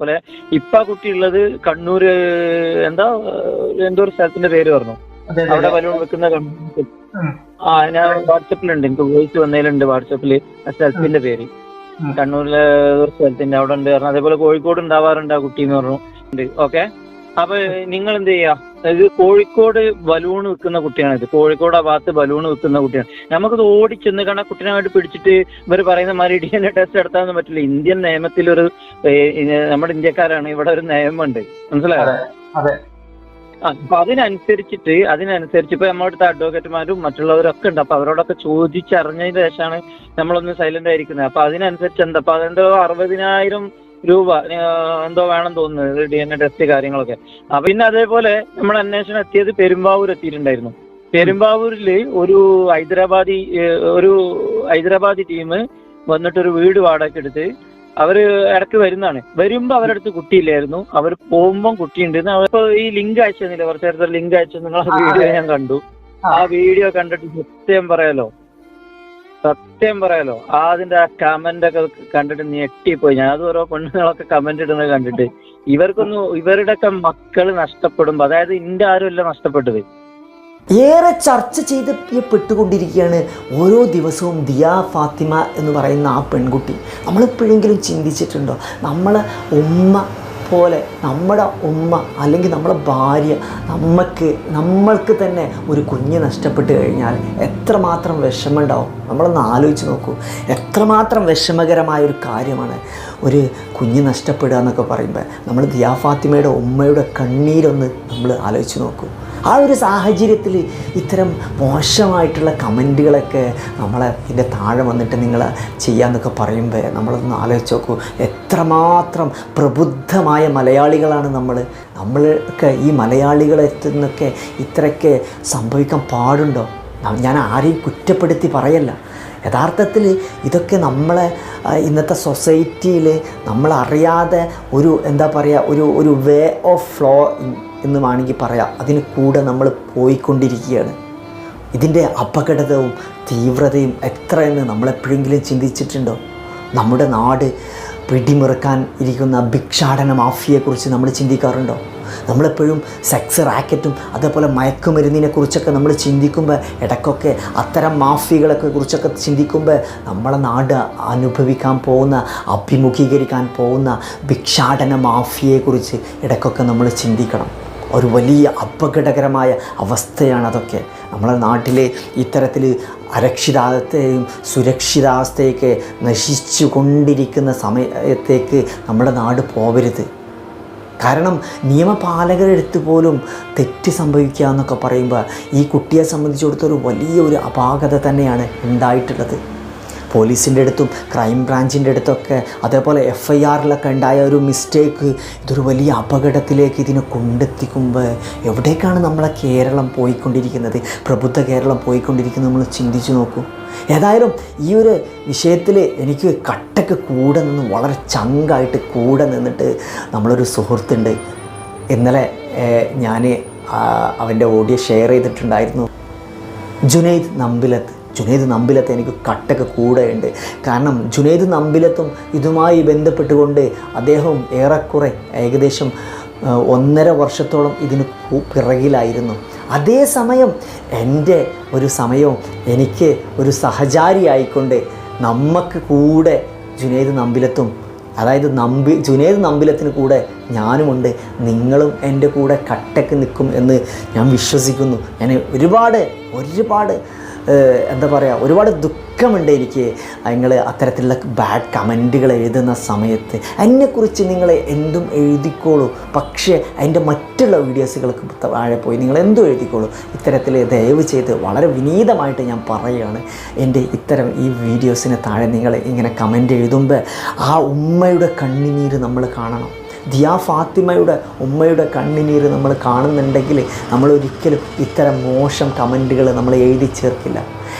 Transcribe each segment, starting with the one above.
പോലെ ഇപ്പൊ ആ കുട്ടി ഉള്ളത് കണ്ണൂര് എന്താ എന്തോ ഒരു സ്ഥലത്തിന്റെ പേര് പറഞ്ഞു. അവിടെ. ബലൂൺ വെക്കുന്ന കണ്ണൂർ ആ ഞാൻ വാട്സപ്പിലുണ്ട്. എനിക്ക് വോയിസ് വന്നതിലുണ്ട് വാട്സപ്പിൽ. ആ സ്ഥലത്തിന്റെ പേര്. കണ്ണൂരിലെ ഒരു സ്ഥലത്തിന്റെ അവിടെ ഉണ്ട്. പറഞ്ഞു അതേപോലെ കോഴിക്കോട് ഉണ്ടാവാറുണ്ട് ആ കുട്ടി എന്ന് പറഞ്ഞു ഓക്കെ? അപ്പൊ നിങ്ങൾ എന്ത് ചെയ്യാ? ഇത് കോഴിക്കോട് ബലൂൺ വെക്കുന്ന കുട്ടിയാണ് ഇത്. കോഴിക്കോട് ആ ഭാഗത്ത് ബലൂൺ വെക്കുന്ന കുട്ടിയാണ്. നമുക്കത് ഓടിച്ചെന്ന് കാരണം കുട്ടീനെ വേണ്ടി പിടിച്ചിട്ട് ഇവർ പറയുന്ന മാതിരി ഡി എൻ എ ടെസ്റ്റ് നടത്താനൊന്നും പറ്റില്ല. ഇന്ത്യൻ നിയമത്തിലൊരു നമ്മുടെ ഇന്ത്യക്കാരാണ് ഇവിടെ ഒരു നിയമമുണ്ട്. മനസ്സിലായോ? അപ്പൊ അതിനനുസരിച്ചിട്ട് അതിനനുസരിച്ച് ഇപ്പൊ നമ്മുടെ അടുത്ത അഡ്വക്കേറ്റുമാരും മറ്റുള്ളവരൊക്കെ ഉണ്ട്. അപ്പൊ അവരോടൊക്കെ ചോദിച്ചറിഞ്ഞതിന് ശേഷമാണ് നമ്മളൊന്ന് സൈലന്റ് ആയിരിക്കുന്നത്. അപ്പൊ അതിനനുസരിച്ച് എന്താ? അപ്പൊ അതെന്തോ അറുപതിനായിരം രൂപ എന്തോ വേണം തോന്നുന്നത് ഡി എൻ എ ടെസ്റ്റ് കാര്യങ്ങളൊക്കെ. അപ്പൊ പിന്നെ അതേപോലെ നമ്മൾ അന്വേഷണം എത്തിയത് പെരുമ്പാവൂർ എത്തിയിട്ടുണ്ടായിരുന്നു പെരുമ്പാവൂരിൽ ഒരു ഹൈദരാബാദി ഒരു ഹൈദരാബാദി ടീം വന്നിട്ടൊരു വീട് വാടക എടുത്ത് അവർ ഇടയ്ക്ക് വരുന്നതാണ്. വരുമ്പോ അവരുടെ അടുത്ത് കുട്ടിയില്ലായിരുന്നു. അവർ പോകുമ്പോൾ കുട്ടിയുണ്ട്. അവരിപ്പോ ഈ ലിങ്ക് അയച്ചു തന്നില്ല കുറച്ച് നേരത്തെ ലിങ്ക് അയച്ചു നിങ്ങളെ വീഡിയോ ഞാൻ കണ്ടു. ആ. ആ വീഡിയോ കണ്ടിട്ട് സത്യം പറയാലോ. സത്യം പറയാലോ ആ അതിന്റെ ആ കമന്റ് ഒക്കെ കണ്ടിട്ട് ഞെട്ടിപ്പോയി. ഞാൻ അത് ഓരോ പെണ്ണുങ്ങളൊക്കെ കമന്റ് ഇടുന്നത് കണ്ടിട്ട്. ഇവർക്കൊന്നും ഇവരുടെയൊക്കെ മക്കൾ നഷ്ടപ്പെടുമ്പോ അതായത് ഇന്റെ ആരുമല്ല നഷ്ടപ്പെട്ടത്. ഏറെ ചർച്ച ചെയ്ത് പെട്ടുകൊണ്ടിരിക്കുകയാണ് ഓരോ ദിവസവും ദിയ ഫാത്തിമ എന്ന് പറയുന്ന ആ പെൺകുട്ടി. നമ്മളെപ്പോഴെങ്കിലും ചിന്തിച്ചിട്ടുണ്ടോ? നമ്മൾ ഉമ്മ പോലെ നമ്മുടെ ഉമ്മ അല്ലെങ്കിൽ നമ്മുടെ ഭാര്യ നമുക്ക് നമ്മൾക്ക് തന്നെ ഒരു കുഞ്ഞ് നഷ്ടപ്പെട്ട് കഴിഞ്ഞാൽ എത്രമാത്രം വിഷമമുണ്ടാവും? നമ്മളൊന്ന് ആലോചിച്ച് നോക്കൂ. എത്രമാത്രം വിഷമകരമായ ഒരു കാര്യമാണ് ഒരു കുഞ്ഞ് നഷ്ടപ്പെടുക എന്നൊക്കെ പറയുമ്പോൾ നമ്മൾ ദിയാ ഫാത്തിമയുടെ ഉമ്മയുടെ കണ്ണീരൊന്ന് നമ്മൾ ആലോചിച്ച് നോക്കൂ. ആ ഒരു സാഹചര്യത്തിൽ ഇത്തരം മോശമായിട്ടുള്ള കമന്റുകളൊക്കെ നമ്മളെ ഇതിന്റെ താഴെ വന്നിട്ട് നിങ്ങൾ ചെയ്യാമെന്നൊക്കെ പറയുമ്പോൾ നമ്മളൊന്ന് ആലോചിച്ച് നോക്കൂ. എത്രമാത്രം പ്രബുദ്ധമായ മലയാളികളാണ് നമ്മൾ. നമ്മളൊക്കെ ഈ മലയാളികളെ നിന്നൊക്കെ ഇത്രയൊക്കെ സംഭവിക്കാൻ പാടുണ്ടോ? ഞാൻ ആരെയും കുറ്റപ്പെടുത്തി പറയല്ല. യഥാർത്ഥത്തിൽ ഇതൊക്കെ നമ്മളെ ഇന്നത്തെ സൊസൈറ്റിയിൽ നമ്മളറിയാതെ ഒരു എന്താ പറയുക ഒരു ഒരു വേ ഓഫ് ഫ്ലോ എന്ന് വേണമെങ്കിൽ പറയാം. അതിന് കൂടെ നമ്മൾ പോയിക്കൊണ്ടിരിക്കുകയാണ്. ഇതിന്റെ അപകടതവും തീവ്രതയും എത്രയെന്ന് നമ്മളെപ്പോഴെങ്കിലും ചിന്തിച്ചിട്ടുണ്ടോ? നമ്മുടെ നാട് പിടിമുറുക്കാൻ ഇരിക്കുന്ന ഭിക്ഷാടന മാഫിയെക്കുറിച്ച് നമ്മൾ ചിന്തിക്കാറുണ്ടോ? നമ്മളെപ്പോഴും സെക്സ് റാക്കറ്റും അതേപോലെ മയക്കുമരുന്നിനെ കുറിച്ചൊക്കെ നമ്മൾ ചിന്തിക്കുമ്പോൾ ഇടയ്ക്കൊക്കെ അത്തരം മാഫികളൊക്കെ കുറിച്ചൊക്കെ ചിന്തിക്കുമ്പോൾ നമ്മളെ നാട് അനുഭവിക്കാൻ പോകുന്ന അഭിമുഖീകരിക്കാൻ പോകുന്ന ഭിക്ഷാടന മാഫിയെക്കുറിച്ച് ഇടയ്ക്കൊക്കെ നമ്മൾ ചിന്തിക്കണം. ഒരു വലിയ അപകടകരമായ അവസ്ഥയാണ് അതൊക്കെ. നമ്മളെ നാട്ടിലെ ഇത്തരത്തിൽ അരക്ഷിതാവസ്ഥയും സുരക്ഷിതാവസ്ഥയൊക്കെ നശിച്ചു കൊണ്ടിരിക്കുന്ന സമയത്തേക്ക് നമ്മുടെ നാട് പോവരുത്. കാരണം നിയമപാലകരെടുത്ത് പോലും തെറ്റ് സംഭവിക്കുക എന്നൊക്കെ പറയുമ്പോൾ ഈ കുട്ടിയെ സംബന്ധിച്ചിടത്തോളം വലിയ ഒരു അപാകത തന്നെയാണ് ഉണ്ടായിട്ടുള്ളത്. പോലീസിന്റെ അടുത്തും ക്രൈം ബ്രാഞ്ചിന്റെ അടുത്തൊക്കെ അതേപോലെ എഫ് ഐ ആറിലൊക്കെ ഉണ്ടായ ഒരു മിസ്റ്റേക്ക് ഇതൊരു വലിയ അപകടത്തിലേക്ക് ഇതിനെ കൊണ്ടെത്തിക്കുമ്പോൾ എവിടേക്കാണ് നമ്മളെ കേരളം പോയിക്കൊണ്ടിരിക്കുന്നത്? പ്രബുദ്ധ കേരളം പോയിക്കൊണ്ടിരിക്കുന്നത് നമ്മൾ ചിന്തിച്ചു നോക്കൂ. ഏതായാലും ഈ ഒരു വിഷയത്തിൽ എനിക്ക് കട്ടക്ക് കൂടെ നിന്ന് വളരെ ചങ്കായിട്ട് കൂടെ നിന്നിട്ട് നമ്മളൊരു സുഹൃത്തുണ്ട്. ഇന്നലെ ഞാൻ അവന്റെ ഓഡിയോ ഷെയർ ചെയ്തിട്ടുണ്ടായിരുന്നു. ജുനൈദ് നമ്പിലത്ത്. ജുനൈദ് നമ്പിലത്ത് എനിക്ക് കട്ടൊക്കെ കൂടെയുണ്ട്. കാരണം ജുനൈദ് നമ്പിലത്തും ഇതുമായി ബന്ധപ്പെട്ടുകൊണ്ട് അദ്ദേഹം ഏറെക്കുറെ ഏകദേശം ഒന്നര വർഷത്തോളം ഇതിന് പിറകിലായിരുന്നു. അതേസമയം എന്റെ ഒരു സമയവും എനിക്ക് ഒരു സഹചാരിയായിക്കൊണ്ട് നമുക്ക് കൂടെ ജുനൈദ് നമ്പിലത്തും അതായത് നമ്പി ജുനൈദ് നമ്പിലത്തിന് കൂടെ ഞാനുമുണ്ട്. നിങ്ങളും എന്റെ കൂടെ കട്ടക്ക് നിൽക്കും എന്ന് ഞാൻ വിശ്വസിക്കുന്നു. ഞാൻ ഒരുപാട് ഒരുപാട് എന്താ പറയുക ഒരുപാട് ദുഃഖമുണ്ട് എനിക്ക്. നിങ്ങൾ അത്തരത്തിലുള്ള ബാഡ് കമന്റുകൾ എഴുതുന്ന സമയത്ത്. അതിനെക്കുറിച്ച് നിങ്ങൾ എന്തും എഴുതിക്കോളൂ. പക്ഷേ അതിന്റെ മറ്റുള്ള വീഡിയോസുകൾക്ക് താഴെ പോയി നിങ്ങൾ എന്തും എഴുതിക്കോളൂ. ഇത്തരത്തിൽ ദയവ് ചെയ്ത് വളരെ വിനീതമായിട്ട് ഞാൻ പറയുകയാണ്. എന്റെ ഇത്തരം ഈ വീഡിയോസിന് താഴെ നിങ്ങൾ ഇങ്ങനെ കമന്റ് എഴുതുമ്പോൾ ആ ഉമ്മയുടെ കണ്ണിനീര് നമ്മൾ കാണണം. ദിയാ ഫാത്തിമയുടെ ഉമ്മയുടെ കണ്ണിനീർ നമ്മൾ കാണുന്നുണ്ടെങ്കിൽ നമ്മൾ ഒരിക്കലും ഇത്തരം മോശം കമന്റുകൾ നമ്മൾ എഴുതി ചേർക്കില്ല.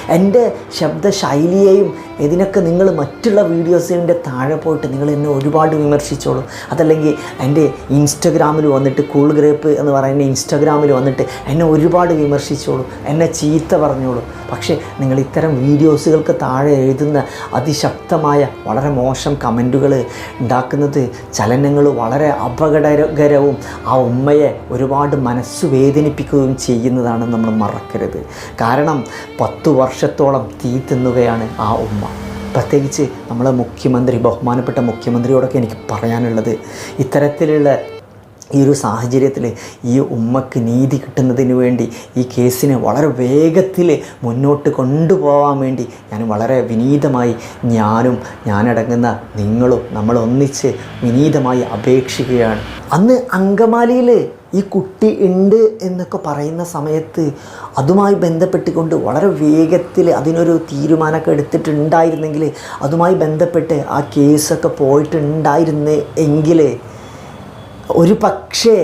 എന്റെ ശബ്ദ ശൈലിയെയും ഇതിനൊക്കെ നിങ്ങൾ മറ്റുള്ള വീഡിയോസിന്റെ താഴെ പോയിട്ട് നിങ്ങൾ എന്നെ ഒരുപാട് വിമർശിച്ചോളൂ. അതല്ലെങ്കിൽ എന്റെ ഇൻസ്റ്റഗ്രാമിൽ വന്നിട്ട് കൂൾ ഗ്രേപ്പ് എന്ന് പറയുന്ന ഇൻസ്റ്റഗ്രാമിൽ വന്നിട്ട് എന്നെ ഒരുപാട് വിമർശിച്ചോളൂ. എന്നെ ചീത്ത പറഞ്ഞോളൂ. പക്ഷേ നിങ്ങൾ ഇത്തരം വീഡിയോസുകൾക്ക് താഴെ എഴുതുന്ന അതിശക്തമായ വളരെ മോശം കമന്റുകൾ ഉണ്ടാക്കുന്നത് ചലനങ്ങൾ വളരെ അപകടകരവും ആ ഉമ്മയെ ഒരുപാട് മനസ്സ് വേദനിപ്പിക്കുകയും ചെയ്യുന്നതാണ് നമ്മൾ മറക്കരുത്. കാരണം പത്തു വർഷത്തോളം തീ തിന്നുകയാണ് ആ ഉമ്മ. പ്രത്യേകിച്ച് നമ്മളെ മുഖ്യമന്ത്രി ബഹുമാനപ്പെട്ട മുഖ്യമന്ത്രിയോടൊക്കെ എനിക്ക് പറയാനുള്ളത് ഇത്തരത്തിലുള്ള ഈ ഒരു സാഹചര്യത്തിൽ ഈ ഉമ്മക്ക് നീതി കിട്ടുന്നതിന് വേണ്ടി ഈ കേസിനെ വളരെ വേഗത്തിൽ മുന്നോട്ട് കൊണ്ടുപോകാൻ വേണ്ടി ഞാൻ വളരെ വിനീതമായി ഞാനും ഞാനടങ്ങുന്ന നിങ്ങളും നമ്മളൊന്നിച്ച് വിനീതമായി അപേക്ഷിക്കുകയാണ്. അന്ന് അങ്കമാലിയിൽ ഈ കുട്ടി ഉണ്ട് എന്നൊക്കെ പറയുന്ന സമയത്ത് അതുമായി ബന്ധപ്പെട്ടുകൊണ്ട് വളരെ വേഗത്തിൽ അതിനൊരു തീരുമാനമൊക്കെ എടുത്തിട്ടുണ്ടായിരുന്നെങ്കിൽ അതുമായി ബന്ധപ്പെട്ട് ആ കേസൊക്കെ പോയിട്ടുണ്ടായിരുന്നു എങ്കിൽ ഒരു പക്ഷേ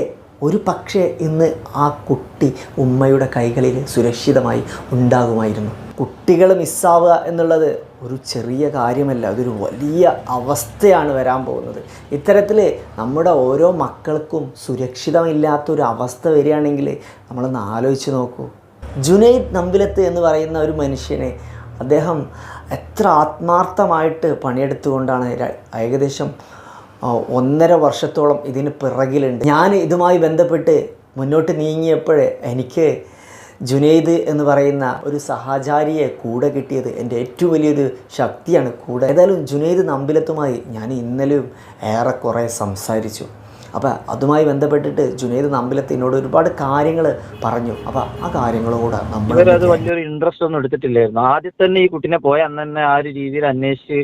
ഒരു പക്ഷേ ഇന്ന് ആ കുട്ടി ഉമ്മയുടെ കൈകളിൽ സുരക്ഷിതമായി ഉണ്ടാകുമായിരുന്നു. കുട്ടികൾ മിസ്സാവുക എന്നുള്ളത് ഒരു ചെറിയ കാര്യമല്ല അതൊരു വലിയ അവസ്ഥയാണ് വരാൻ പോകുന്നത്. ഇത്തരത്തിൽ നമ്മുടെ ഓരോ മക്കൾക്കും സുരക്ഷിതമില്ലാത്തൊരു അവസ്ഥ വരികയാണെങ്കിൽ നമ്മളൊന്ന് ആലോചിച്ച് നോക്കൂ. ജുനൈദ് നമ്പിലത്ത് എന്ന് പറയുന്ന ഒരു മനുഷ്യനെ അദ്ദേഹം എത്ര ആത്മാർത്ഥമായിട്ട് പണിയെടുത്തുകൊണ്ടാണ് ഏകദേശം ഒന്നര വർഷത്തോളം ഇതിന് പിറകിലുണ്ട്. ഞാൻ ഇതുമായി ബന്ധപ്പെട്ട് മുന്നോട്ട് നീങ്ങിയപ്പോഴേ എനിക്ക് ജുനൈദ് എന്ന് പറയുന്ന ഒരു സഹചാരിയെ കൂടെ കിട്ടിയത് എന്റെ ഏറ്റവും വലിയൊരു ശക്തിയാണ് കൂടെ. ഏതായാലും ജുനൈദ് നമ്പിലത്തുമായി ഞാൻ ഇന്നലെയും ഏറെക്കുറെ സംസാരിച്ചു. അപ്പോൾ അതുമായി ബന്ധപ്പെട്ടിട്ട് ജുനൈദ് നമ്പിലത്ത് എന്നോട് ഒരുപാട് കാര്യങ്ങൾ പറഞ്ഞു. അപ്പോൾ ആ കാര്യങ്ങളോട് നമ്മൾ അത് വലിയൊരു ഇൻട്രസ്റ്റ് ഒന്നും എടുത്തിട്ടില്ലായിരുന്നു. ആദ്യം തന്നെ ഈ കുട്ടിനെ പോയ അന്ന് തന്നെ ആ ഒരു രീതിയിൽ അന്വേഷിച്ച്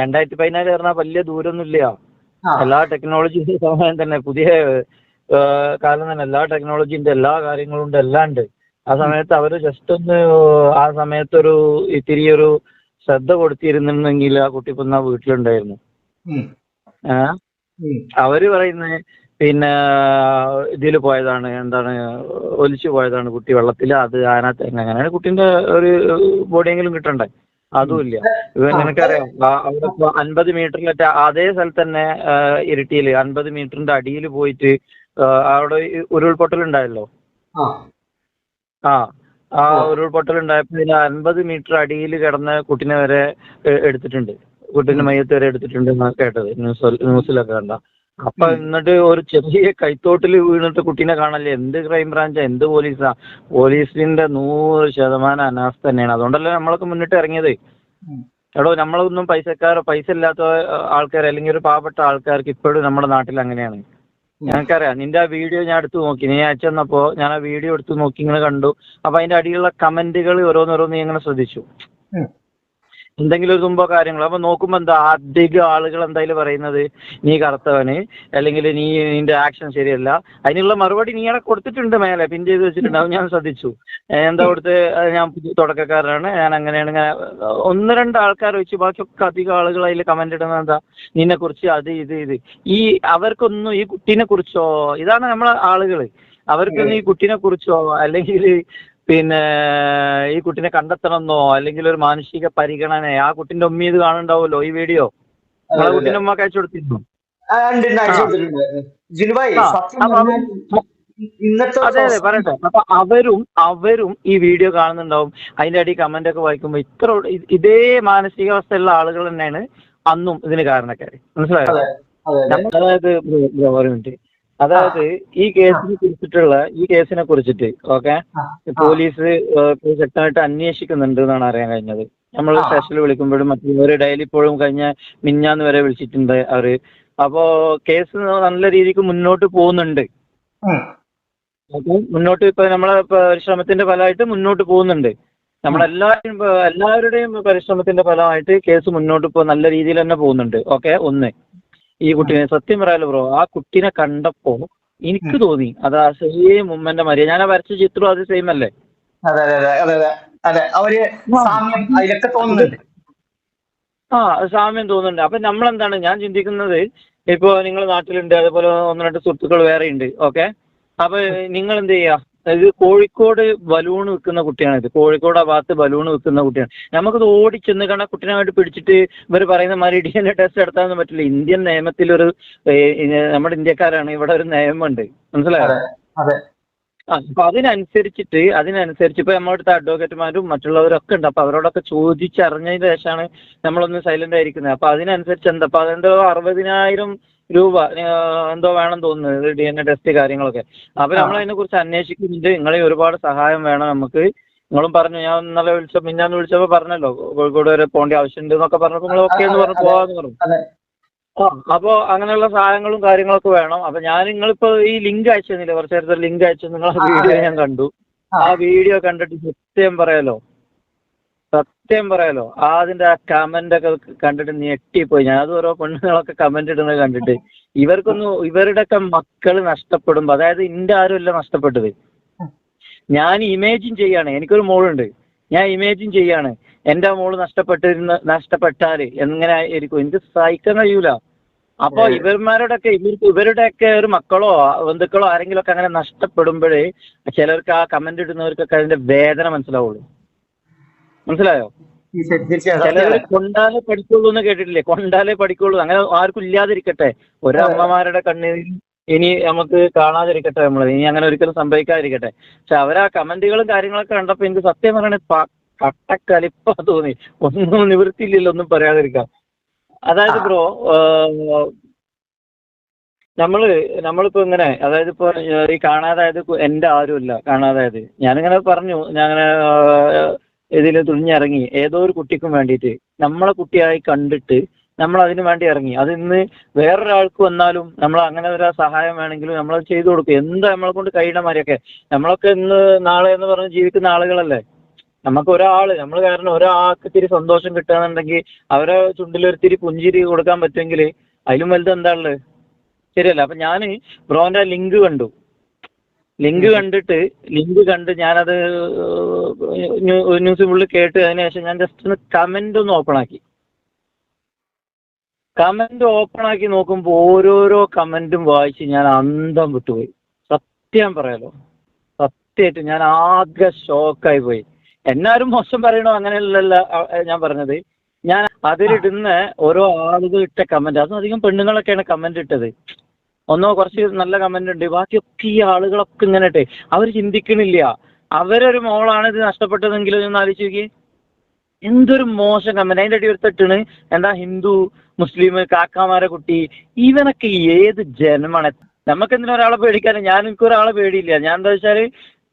രണ്ടായിരത്തി പതിനാല് പറഞ്ഞാൽ വലിയ ദൂരമൊന്നും ഇല്ല. എല്ലാ ടെക്നോളജിയുടെ സമയം തന്നെ പുതിയ കാലം തന്നെ എല്ലാ ടെക്നോളജിന്റെ എല്ലാ കാര്യങ്ങളും ഉണ്ട് എല്ലാം ഉണ്ട്. ആ സമയത്ത് അവർ ജസ്റ്റ് ഒന്ന് ആ സമയത്തൊരു ഇത്തിരി ഒരു ശ്രദ്ധ കൊടുത്തിരുന്നുണ്ടെങ്കിൽ ആ കുട്ടി ഇപ്പൊ വീട്ടിലുണ്ടായിരുന്നു. ഏഹ് അവർ പറയുന്നത് പിന്നെ ഇതിൽ പോയതാണ് എന്താണ് ഒലിച്ചു പോയതാണ് കുട്ടി വെള്ളത്തിൽ അത് അതിനകത്ത് അങ്ങനെയാണ് കുട്ടിന്റെ ഒരു ബോഡിയെങ്കിലും കിട്ടണ്ടേ? അതുമില്ല ഇവ നിനക്കറിയാം അവിടെ അൻപത് മീറ്ററിലൊക്കെ അതേ സ്ഥലത്ത് തന്നെ ഇരിട്ടിയിൽ അൻപത് മീറ്ററിന്റെ അടിയിൽ പോയിട്ട് അവിടെ ഉരുൾപൊട്ടലുണ്ടായല്ലോ? ആ ആ ഉരുൾപൊട്ടൽ ഉണ്ടായപ്പോൾ ഇതിന് അൻപത് മീറ്റർ അടിയിൽ കിടന്ന കുട്ടിനെ വരെ എടുത്തിട്ടുണ്ട്. കുട്ടീന്റെ മയ്യത്ത് വരെ എടുത്തിട്ടുണ്ട് എന്നാണ് കേട്ടത്. ന്യൂസ് ന്യൂസിലൊക്കെ കണ്ട. അപ്പൊ എന്നിട്ട് ഒരു ചെറിയ കൈത്തോട്ടിൽ വീണിട്ട് കുട്ടീനെ കാണല്ലേ? എന്ത് ക്രൈം ബ്രാഞ്ചാ എന്ത് പോലീസാ? പോലീസിന്റെ നൂറ് ശതമാനം അനാസ്ഥ തന്നെയാണ്. അതുകൊണ്ടല്ലേ നമ്മളൊക്കെ മുന്നിട്ട് ഇറങ്ങിയത്. എടോ നമ്മളൊന്നും പൈസക്കാരോ പൈസ ഇല്ലാത്ത ആൾക്കാർ അല്ലെങ്കിൽ ഒരു പാവപ്പെട്ട ആൾക്കാർക്ക് ഇപ്പോഴും നമ്മുടെ നാട്ടിൽ അങ്ങനെയാണ്. ഞങ്ങൾക്കറിയാം. നിന്റെ ആ വീഡിയോ ഞാൻ എടുത്തു നോക്കി. നീ അയച്ചു തന്നപ്പോ ഞാൻ ആ വീഡിയോ എടുത്തു നോക്കി ഇങ്ങനെ കണ്ടു. അപ്പൊ അതിന്റെ അടിയിലുള്ള കമന്റുകൾ ഓരോന്നോരോന്ന് ഇങ്ങനെ ശ്രദ്ധിച്ചു. എന്തെങ്കിലും ഒരു തുമ്പോ കാര്യങ്ങളോ. അപ്പൊ നോക്കുമ്പോ എന്താ അധികം ആളുകൾ എന്തായാലും പറയുന്നത് നീ കറുത്തവന് അല്ലെങ്കിൽ നീ നിന്റെ ആക്ഷൻ ശരിയല്ല. അതിനുള്ള മറുപടി നീ അവിടെ കൊടുത്തിട്ടുണ്ട് മേലെ പിൻ ചെയ്ത് വെച്ചിട്ടുണ്ട്. അത് ഞാൻ ശ്രദ്ധിച്ചു. എന്താ കൊടുത്ത്? ഞാൻ തുടക്കക്കാരനാണ്. ഞാൻ അങ്ങനെയാണ് ഇങ്ങനെ ഒന്ന് രണ്ട് ആൾക്കാർ വെച്ച് ബാക്കിയൊക്കെ അധികം ആളുകൾ അതിൽ കമന്റ് ഇടുന്നത് എന്താ? നിന്നെ കുറിച്ച് അത് ഇത് ഇത്. ഈ അവർക്കൊന്നും ഈ കുട്ടീനെ കുറിച്ചോ? ഇതാണ് നമ്മളെ ആളുകൾ അവർക്കൊന്നും ഈ കുട്ടീനെ കുറിച്ചോ? അല്ലെങ്കിൽ പിന്നെ ഈ കുട്ടിനെ കണ്ടെത്തണമെന്നോ അല്ലെങ്കിൽ ഒരു മാനസിക പരിഗണന ആ കുട്ടിന്റെ ഉമ്മ ഇത് കാണുന്നുണ്ടാവുമല്ലോ ഈ വീഡിയോ? കുട്ടിന്റെ ഉമ്മ അയച്ചു കൊടുത്തിരുന്നു? അതെ അതെ പറയട്ടെ. അപ്പൊ അവരും അവരും ഈ വീഡിയോ കാണുന്നുണ്ടാവും. അതിന്റെ അടി കമന്റ് ഒക്കെ വായിക്കുമ്പോ ഇത്ര ഇതേ മാനസികാവസ്ഥയുള്ള ആളുകൾ തന്നെയാണ് അന്നും ഇതിന് കാരണക്കാര്. മനസ്സിലായോ? അതായത് ഒരു മിനിറ്റ് അതായത് ഈ കേസിനെ കുറിച്ചിട്ടുള്ള ഈ കേസിനെ കുറിച്ചിട്ട് ഓക്കെ? പോലീസ് ശക്തമായിട്ട് അന്വേഷിക്കുന്നുണ്ട് എന്നാണ് അറിയാൻ കഴിഞ്ഞത്. നമ്മൾ സ്പെഷ്യൽ വിളിക്കുമ്പോഴും മറ്റുള്ളവർ ഡെയിലി ഇപ്പോഴും കഴിഞ്ഞ മിഞ്ഞാന്ന് വരെ വിളിച്ചിട്ടുണ്ട് അവർ. അപ്പോ കേസ് നല്ല രീതിക്ക് മുന്നോട്ട് പോകുന്നുണ്ട്. മുന്നോട്ട് ഇപ്പൊ നമ്മളെ പരിശ്രമത്തിന്റെ ഫലമായിട്ട് മുന്നോട്ട് പോകുന്നുണ്ട്. നമ്മളെല്ലാവരും എല്ലാവരുടെയും പരിശ്രമത്തിന്റെ ഫലമായിട്ട് കേസ് മുന്നോട്ട് പോ നല്ല രീതിയിൽ തന്നെ പോകുന്നുണ്ട്. ഓക്കെ? ഒന്ന്. ഈ കുട്ടീനെ സത്യം പറയാലോ ബ്രോ ആ കുട്ടീനെ കണ്ടപ്പോ എനിക്ക് തോന്നി. അത് ആ സെയിം ഉമ്മന്റെ മരിയ ഞാൻ ആ വരച്ച ചിത്രം അത് സെയിം അല്ലേ? അതെ അതെ അതെ അതെ അതെ. അതെ അവർ സാമ്യം അതിലൊക്കെ തോന്നുന്നുണ്ട്. ആ സാമ്യം തോന്നുന്നുണ്ട്. അപ്പൊ നമ്മളെന്താണ് ഞാൻ ചിന്തിക്കുന്നത് ഇപ്പൊ നിങ്ങൾ നാട്ടിലുണ്ട് അതുപോലെ ഒന്ന് രണ്ട് സുഹൃത്തുക്കൾ വേറെ ഉണ്ട് ഓക്കെ? അപ്പൊ നിങ്ങൾ എന്ത് ചെയ്യാ? ഇത് കോഴിക്കോട് ബലൂൺ വിൽക്കുന്ന കുട്ടിയാണ് ഇത്. കോഴിക്കോട് ആ ഭാഗത്ത് ബലൂൺ വിൽക്കുന്ന കുട്ടിയാണ്. നമുക്കത് ഓടിച്ചെന്ന് കാരണം കുട്ടീനെ വേണ്ടി പിടിച്ചിട്ട് ഇവർ പറയുന്ന മാതിരി ഡി എൻ എ ടെസ്റ്റ് നടത്താനൊന്നും പറ്റില്ല. ഇന്ത്യൻ നിയമത്തിലൊരു നമ്മുടെ ഇന്ത്യക്കാരാണ് ഇവിടെ ഒരു നിയമമുണ്ട്. മനസ്സിലായോ? ആ അപ്പൊ അതിനനുസരിച്ചിട്ട് അതിനനുസരിച്ച് ഇപ്പൊ നമ്മുടെ അടുത്ത അഡ്വക്കേറ്റുമാരും മറ്റുള്ളവരൊക്കെ ഉണ്ട്. അപ്പൊ അവരോടൊക്കെ ചോദിച്ചറിഞ്ഞതിന് ശേഷമാണ് നമ്മളൊന്ന് സൈലന്റ് ആയിരിക്കുന്നത്. അപ്പൊ അതിനനുസരിച്ച് എന്താ? അപ്പൊ അതെന്തോ അറുപതിനായിരം രൂപ എന്തോ വേണം തോന്നുന്നത് ഡി എൻ എ ടെസ്റ്റ് കാര്യങ്ങളൊക്കെ. അപ്പൊ നമ്മൾ അതിനെ കുറിച്ച് അന്വേഷിക്കുന്നുണ്ട്. നിങ്ങളെ ഒരുപാട് സഹായം വേണം നമുക്ക്. നിങ്ങളും പറഞ്ഞു ഞാൻ ഇന്നലെ വിളിച്ച മിന്നാന്ന് വിളിച്ചപ്പോ പറഞ്ഞല്ലോ കോഴിക്കോട് വരെ പോകേണ്ട ആവശ്യമുണ്ട് എന്നൊക്കെ പറഞ്ഞപ്പോ നിങ്ങൾ ഓക്കെ എന്ന് പറഞ്ഞു പോവാന്ന് പറഞ്ഞു. ആ അപ്പോ അങ്ങനെയുള്ള സഹായങ്ങളും കാര്യങ്ങളൊക്കെ വേണം. അപ്പൊ ഞാൻ നിങ്ങളിപ്പോ ഈ ലിങ്ക് അയച്ചു തന്നില്ലേ? കുറച്ചു നേരത്തെ ലിങ്ക് അയച്ചു നിങ്ങളെ വീഡിയോ ഞാൻ കണ്ടു. ആ. ആ വീഡിയോ കണ്ടിട്ട് സത്യം പറയാലോ സത്യം പറയാലോ ആ അതിന്റെ ആ കമന്റ് ഒക്കെ കണ്ടിട്ട് ഞെട്ടിപ്പോയി. ഞാൻ അത് ഓരോ പെണ്ണുങ്ങളൊക്കെ കമന്റ് ഇടുന്നത് കണ്ടിട്ട്. ഇവർക്കൊന്നും ഇവരുടെയൊക്കെ മക്കൾ നഷ്ടപ്പെടുമ്പോ അതായത് ഇന്റെ ആരുമല്ല നഷ്ടപ്പെട്ടത്. ഞാൻ ഇമേജിൻ ചെയ്യാണ്. എനിക്കൊരു മോളുണ്ട്. ഞാൻ ഇമേജിൻ ചെയ്യാണ്. എന്റെ മോൾ നഷ്ടപ്പെട്ടിരുന്ന നഷ്ടപ്പെട്ടാൽ എങ്ങനെ ആയിരിക്കും? എനിക്ക് സഹിക്കാൻ കഴിയൂല. അപ്പൊ. ഇവന്മാരോടൊക്കെ ഇവർക്ക് ഇവരുടെയൊക്കെ ഒരു മക്കളോ ബന്ധുക്കളോ ആരെങ്കിലും ഒക്കെ അങ്ങനെ നഷ്ടപ്പെടുമ്പോഴേ ചിലർക്ക് ആ കമന്റ് ഇടുന്നവർക്കൊക്കെ അതിന്റെ വേദന മനസ്സിലാവുള്ളൂ. മനസ്സിലായോ? സത്യമാണ്. കൊണ്ടാലേ പഠിക്കുള്ളൂ എന്ന് കേട്ടിട്ടില്ലേ? കൊണ്ടാലേ പഠിക്കുള്ളൂ. അങ്ങനെ ആർക്കും ഇല്ലാതിരിക്കട്ടെ ഒരമ്മമാരുടെ കണ്ണീരിൽ ഇനി നമുക്ക് കാണാതിരിക്കട്ടെ നമ്മൾ ഇനി അങ്ങനെ ഒരിക്കലും സംഭവിക്കാതിരിക്കട്ടെ. പക്ഷെ അവരാ കമന്റുകളും കാര്യങ്ങളൊക്കെ കണ്ടപ്പോ എനിക്ക് സത്യം പറയണേ കട്ടക്കലിപ്പ തോന്നി. ഒന്നും നിവൃത്തിയില്ലല്ലോ ഒന്നും പറയാതിരിക്കാം അതായത് ആ. ബ്രോ നമ്മൾ നമ്മളിപ്പോ ഇങ്ങനെ അതായത് ഇപ്പൊ ഈ കാണാതായത് എന്റെ ആരുമില്ല. കാണാതായത്. ഞാനിങ്ങനെ പറഞ്ഞു. ഞാൻ അങ്ങനെ ഇതിൽ തുണിഞ്ഞിറങ്ങി ഏതോ ഒരു കുട്ടിക്കും വേണ്ടിയിട്ട് നമ്മളെ കുട്ടിയായി കണ്ടിട്ട് നമ്മൾ അതിന് വേണ്ടി ഇറങ്ങി. അത് ഇന്ന് വേറൊരാൾക്ക് വന്നാലും നമ്മൾ അങ്ങനെ ഒരു സഹായം വേണമെങ്കിലും നമ്മൾ ചെയ്തു കൊടുക്കും. എന്താ നമ്മളെ കൊണ്ട് കഴിയണ മാതിരിയൊക്കെ. നമ്മളൊക്കെ ഇന്ന് നാളെ എന്ന് പറഞ്ഞ് ജീവിക്കുന്ന ആളുകളല്ലേ? നമുക്ക് ഒരാൾ നമ്മൾ കാരണം ഒരാൾക്ക് ഇത്തിരി സന്തോഷം കിട്ടുകയാണെന്നുണ്ടെങ്കിൽ അവരെ ചുണ്ടിലൊരുത്തിരി പുഞ്ചിരി കൊടുക്കാൻ പറ്റുമെങ്കിൽ അതിലും വലുത് എന്താ ഉള്ളത്? ശരിയല്ല? അപ്പൊ ഞാൻ ബ്രോന്റെ ലിങ്ക് കണ്ടു. ലിങ്ക് കണ്ടിട്ട് ലിങ്ക് കണ്ട് ഞാനത് ന്യൂസ് ഫുള്ള് കേട്ട് അതിന് ശേഷം ഞാൻ ജസ്റ്റ് ഒന്ന് കമന്റ് ഒന്ന് ഓപ്പൺ ആക്കി. കമന്റ് ഓപ്പൺ ആക്കി നോക്കുമ്പോൾ ഓരോരോ കമന്റും വായിച്ച് ഞാൻ അന്തം വിട്ടുപോയി. സത്യം പറയാലോ. സത്യമായിട്ട് ഞാൻ ആകെ ഷോക്കായി പോയി. എന്നാരും മോശം പറയണോ അങ്ങനെയല്ലല്ല ഞാൻ പറഞ്ഞത്. ഞാൻ അതിലിടുന്ന ഓരോ ആളുകൾ ഇട്ട കമന്റ് അതും അധികം പെണ്ണുങ്ങളൊക്കെയാണ് കമന്റ് ഇട്ടത്. ഒന്നോ കുറച്ച് നല്ല കമന്റ് ഉണ്ട്. ബാക്കിയൊക്കെ ഈ ആളുകളൊക്കെ ഇങ്ങനെ അവർ ചിന്തിക്കണില്ല. അവരൊരു മോളാണ് ഇത് നഷ്ടപ്പെട്ടതെങ്കിലും ഒന്ന് ആലോചിച്ച് നോക്കി എന്തൊരു മോശം കമന്റ് അതിന്റെ അടി ഒരുത്തിട്ടാണ് എന്താ ഹിന്ദു മുസ്ലിം കാക്കാമാരെ കുട്ടി ഇവനൊക്കെ ഏത് ജന്മാണ് നമുക്ക് എന്തിനാ ഒരാളെ പേടിക്കാൻ ഞാൻ എനിക്ക് ഒരാളെ പേടിയില്ല. ഞാൻ എന്താ വെച്ചാൽ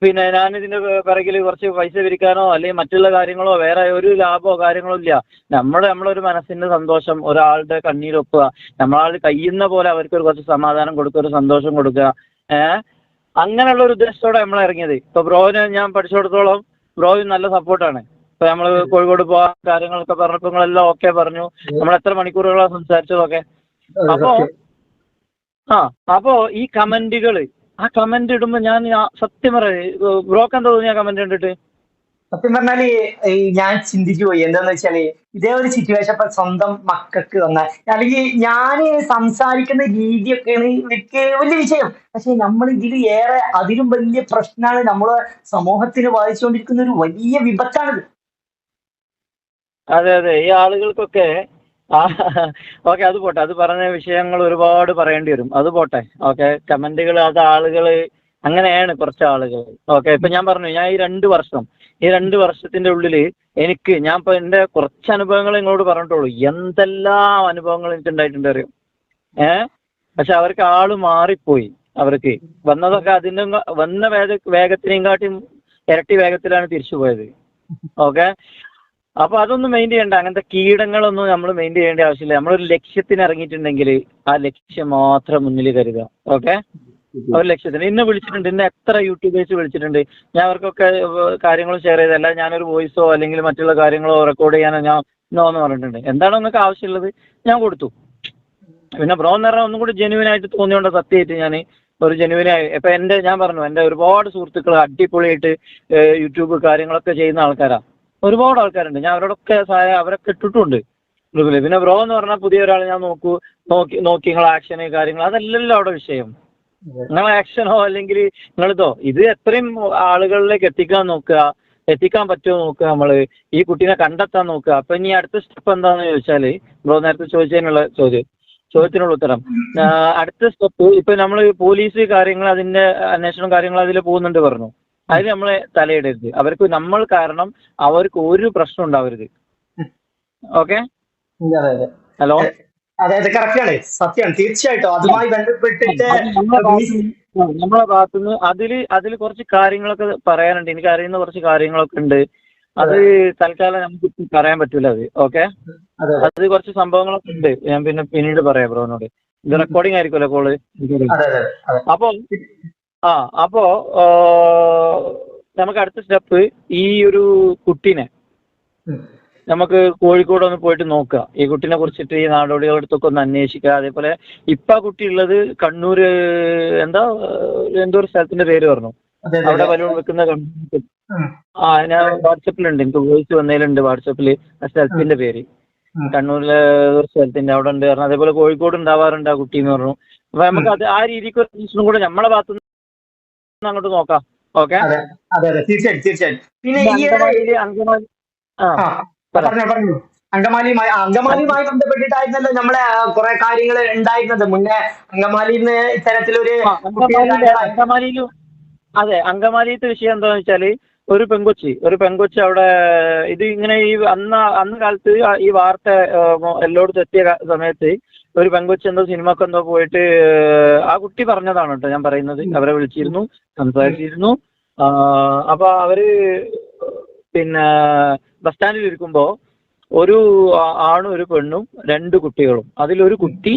പിന്നെ ഞാൻ ഇതിന്റെ പിറകിൽ കുറച്ച് പൈസ പിരിക്കാനോ അല്ലെങ്കിൽ മറ്റുള്ള കാര്യങ്ങളോ വേറെ ഒരു ലാഭമോ കാര്യങ്ങളോ ഇല്ല. നമ്മുടെ ഒരു മനസ്സിന്റെ സന്തോഷം ഒരാളുടെ കണ്ണീരൊപ്പുക നമ്മളാൾ കഴിയുന്ന പോലെ അവർക്ക് ഒരു കുറച്ച് സമാധാനം കൊടുക്കുക ഒരു സന്തോഷം കൊടുക്കുക. ഏഹ് അങ്ങനെയുള്ള ഒരു ഉദ്ദേശത്തോടെ നമ്മൾ ഇറങ്ങിയത്. ഇപ്പൊ ബ്രോവിന് ഞാൻ പഠിച്ചിടത്തോളം ബ്രോവിന് നല്ല സപ്പോർട്ടാണ്. ഇപ്പൊ നമ്മൾ കോഴിക്കോട് പോകാൻ കാര്യങ്ങളൊക്കെ പറഞ്ഞപ്പോ നിങ്ങളെല്ലാം ഓക്കെ പറഞ്ഞു. നമ്മൾ എത്ര മണിക്കൂറുകളാണ് സംസാരിച്ചതൊക്കെ? അപ്പോ ആ അപ്പോ ഈ കമന്റുകൾ ആ കമന്റ് ഇടുമ്പോ ഞാൻ സത്യം പറയേ ബ്രോക്ക് എന്താ തോന്നിയ കമന്റ് കണ്ടിട്ട്? സത്യം പറഞ്ഞാൽ ഞാൻ ചിന്തിച്ചു പോയി. എന്താന്ന് വെച്ചാൽ ഇതേ ഒരു സിറ്റുവേഷൻ ഇപ്പൊ സ്വന്തം മക്കൾക്ക് വന്ന അല്ലെങ്കിൽ ഞാൻ സംസാരിക്കുന്ന രീതിയൊക്കെയാണ് എനിക്ക് വലിയ വിഷയം. പക്ഷെ നമ്മൾ ഇതിൽ ഏറെ അതിലും വലിയ പ്രശ്നമാണ് നമ്മളെ സമൂഹത്തിന് ബാധിച്ചുകൊണ്ടിരിക്കുന്ന ഒരു വലിയ വിപത്താണിത്. അതെ അതെ. ഈ ആളുകൾക്കൊക്കെ ഓക്കെ അത് പോട്ടെ. അത് പറഞ്ഞ വിഷയങ്ങൾ ഒരുപാട് പറയേണ്ടി വരും. അത് പോട്ടെ ഓക്കെ. കമന്റുകൾ അത് ആളുകൾ അങ്ങനെയാണ് കുറച്ച് ആളുകൾ. ഓക്കെ ഇപ്പൊ ഞാൻ പറഞ്ഞു ഞാൻ ഈ രണ്ട് വർഷം ഈ രണ്ട് വർഷത്തിന്റെ ഉള്ളിൽ എനിക്ക് ഞാൻ ഇപ്പൊ എന്റെ കുറച്ച് അനുഭവങ്ങൾ നിങ്ങളോട് പറഞ്ഞിട്ടുള്ളൂ. എന്തെല്ലാം അനുഭവങ്ങൾ എനിക്ക് ഉണ്ടായിട്ടുണ്ട് അറിയോ? ഏ? പക്ഷെ അവർക്ക് ആൾ മാറിപ്പോയി അവർക്ക്. വന്നതൊക്കെ അതിന്റെ വന്ന വേഗ വേഗത്തിനെയും കാട്ടിയും ഇരട്ടി വേഗത്തിലാണ് തിരിച്ചു പോയത്. ഓക്കെ? അപ്പൊ അതൊന്നും മെയിൻ ചെയ്യണ്ട. അങ്ങനത്തെ കീടങ്ങളൊന്നും നമ്മൾ മെയിൻ ചെയ്യേണ്ട ആവശ്യമില്ല. നമ്മളൊരു ലക്ഷ്യത്തിന് ഇറങ്ങിയിട്ടുണ്ടെങ്കിൽ ആ ലക്ഷ്യം മാത്രം മുന്നിൽ കരുതുക. ഓക്കെ ഒരു ലക്ഷ്യത്തിന്. ഇന്ന് വിളിച്ചിട്ടുണ്ട്. ഇന്ന് എത്ര യൂട്യൂബേഴ്സ് വിളിച്ചിട്ടുണ്ട്. ഞാൻ അവർക്കൊക്കെ കാര്യങ്ങൾ ഷെയർ ചെയ്തല്ല ഞാനൊരു വോയിസോ അല്ലെങ്കിൽ മറ്റുള്ള കാര്യങ്ങളോ റെക്കോർഡ് ചെയ്യാനോ ഞാൻ നോ എന്ന് പറഞ്ഞിട്ടുണ്ട്. എന്താണോ നിങ്ങൾക്ക് ആവശ്യമുള്ളത്? ഞാൻ കൊടുത്തു. പിന്നെ ബ്രോ എന്ന് പറഞ്ഞാൽ ഒന്നും കൂടി ജെന്യൂൻ ആയിട്ട് തോന്നിയോണ്ട് സത്യമായിട്ട് ഞാൻ ഒരു ജെന്യൂനായി ഇപ്പൊ എന്റെ ഞാൻ പറഞ്ഞു എന്റെ ഒരുപാട് സുഹൃത്തുക്കൾ അടിപൊളിയായിട്ട് യൂട്യൂബ് കാര്യങ്ങളൊക്കെ ചെയ്യുന്ന ആൾക്കാരാ. ഒരുപാട് ആൾക്കാരുണ്ട്. ഞാൻ അവരോടൊക്കെ സഹായം അവരൊക്കെ ഇട്ടിട്ടുണ്ട്. ഗ്രൂപ്പിൽ. പിന്നെ ബ്രോ എന്ന് പറഞ്ഞാൽ പുതിയ ഒരാൾ ഞാൻ നോക്കൂ നോക്കി നോക്കി നിങ്ങൾ ആക്ഷന് കാര്യങ്ങൾ അതല്ലല്ലോ അവിടെ വിഷയം. നിങ്ങൾ ആക്ഷനോ അല്ലെങ്കിൽ നിങ്ങളിതോ ഇത് എത്രയും ആളുകളിലേക്ക് എത്തിക്കാൻ നോക്കുക എത്തിക്കാൻ പറ്റുമോ നോക്കുക നമ്മൾ ഈ കുട്ടീനെ കണ്ടെത്താൻ നോക്കുക. അപ്പൊ ഇനി അടുത്ത സ്റ്റെപ്പ് എന്താന്ന് ചോദിച്ചാൽ ബ്രോ നേരത്തെ ചോദിച്ചതിനുള്ള ചോദ്യം ചോദ്യത്തിനുള്ള ഉത്തരം. അടുത്ത സ്റ്റെപ്പ് ഇപ്പൊ നമ്മൾ പോലീസ് കാര്യങ്ങൾ അതിന്റെ അന്വേഷണം കാര്യങ്ങൾ അതിൽ പോകുന്നുണ്ട് പറഞ്ഞു. അതിൽ നമ്മളെ തലയിടരുത്. അവർക്ക് നമ്മൾ കാരണം അവർക്ക് ഒരു പ്രശ്നം ഉണ്ടാവരുത്. ഓക്കെ? ഹലോ അതെ അതെ. കറക്റ്റ് ആണ്. സത്യമാണ് തീർച്ചയായിട്ടും. അതുമായി ബന്ധപ്പെട്ടിട്ട് നമ്മളെ ഭാഗത്തുനിന്ന് അതിൽ അതിൽ അതിൽ കുറച്ച് കാര്യങ്ങളൊക്കെ പറയാനുണ്ട്. എനിക്ക് അറിയുന്ന കുറച്ച് കാര്യങ്ങളൊക്കെ ഉണ്ട്. അത് തൽക്കാലം നമുക്ക് പറയാൻ പറ്റൂല അത്. ഓക്കെ? അതെ കുറച്ച് സംഭവങ്ങളൊക്കെ ഉണ്ട്. ഞാൻ പിന്നെ പിന്നീട് പറയാം ബ്രോനോട് ഇത് റെക്കോർഡിംഗ് ആയിരിക്കുമല്ലോ കോൾ അപ്പൊ ആ അപ്പോ നമുക്ക് അടുത്ത സ്റ്റെപ്പ് ഈ ഒരു കുട്ടീനെ നമുക്ക് കോഴിക്കോട് ഒന്ന് പോയിട്ട് നോക്കുക ഈ കുട്ടീനെ കുറിച്ചിട്ട് ഈ നാടോടികളുടെ അടുത്തൊക്കെ ഒന്ന് അന്വേഷിക്കുക അതേപോലെ ഇപ്പൊ ആ കുട്ടി ഉള്ളത് കണ്ണൂർ എന്താ എന്തോ ഒരു സ്ഥലത്തിന്റെ പേര് പറഞ്ഞു. അവിടെ ബലൂൺ വെക്കുന്ന കണ്ണൂർ ആ ഞാൻ വാട്സപ്പിലുണ്ട്. എനിക്ക് വോയിസ് വന്നതിലുണ്ട് വാട്സപ്പിൽ ആ സ്ഥലത്തിന്റെ പേര്. കണ്ണൂരിലെ ഒരു സ്ഥലത്തിന്റെ അവിടെ ഉണ്ട്. പറഞ്ഞു അതേപോലെ കോഴിക്കോട് ഉണ്ടാവാറുണ്ട് ആ കുട്ടി എന്ന് പറഞ്ഞു. അപ്പൊ നമുക്ക് അത് ആ രീതിക്ക് ഒരു പ്രശ്നം കൂടെ നമ്മളെ ഭാഗത്തുനിന്ന് അങ്ങോട്ട് നോക്കാം. ഓക്കെ? അതെ അതെ അതെ. തീർച്ചയായിട്ടും തീർച്ചയായിട്ടും. പിന്നെ ഈ അങ്കമാലി അങ്കമാലി ആ ആ പറഞ്ഞു പറഞ്ഞു. അങ്കമാലിയുമായി അങ്കമാലിയുമായി ബന്ധപ്പെട്ടിട്ടായിരുന്നല്ലോ നമ്മളെ കുറെ കാര്യങ്ങൾ ഉണ്ടായിരുന്നത്. മുന്നേ അങ്കമാലിയിൽ നിന്ന് ഇത്തരത്തിലൊരു ആ, അങ്കമാലിയിലെ അങ്കമാലിയിലും അതെ അങ്കമാലിയത്തെ വിഷയം എന്താന്ന് വെച്ചാൽ ഒരു പെങ്കൊച്ചി ഒരു പെങ്കൊച്ചി അവിടെ ഇത് ഇങ്ങനെ ഈ അന്ന് അന്ന് കാലത്ത് ആ ഈ വാർത്ത ആ, മൊ- എല്ലായിടത്തും എത്തിയ ക- സമയത്ത് ഒരു പെങ്കൊച്ചി എന്തോ സിനിമക്ക് എന്തോ പോയിട്ട് ആ കുട്ടി പറഞ്ഞതാണ് കേട്ടോ ഞാൻ പറയുന്നത്. അവരെ വിളിച്ചിരുന്നു സംസാരിച്ചിരുന്നു. അപ്പൊ അവർ പിന്നെ ബസ് സ്റ്റാൻഡിൽ ഇരിക്കുമ്പോ ഒരു ആണും ഒരു പെണ്ണും രണ്ട് കുട്ടികളും. അതിലൊരു കുട്ടി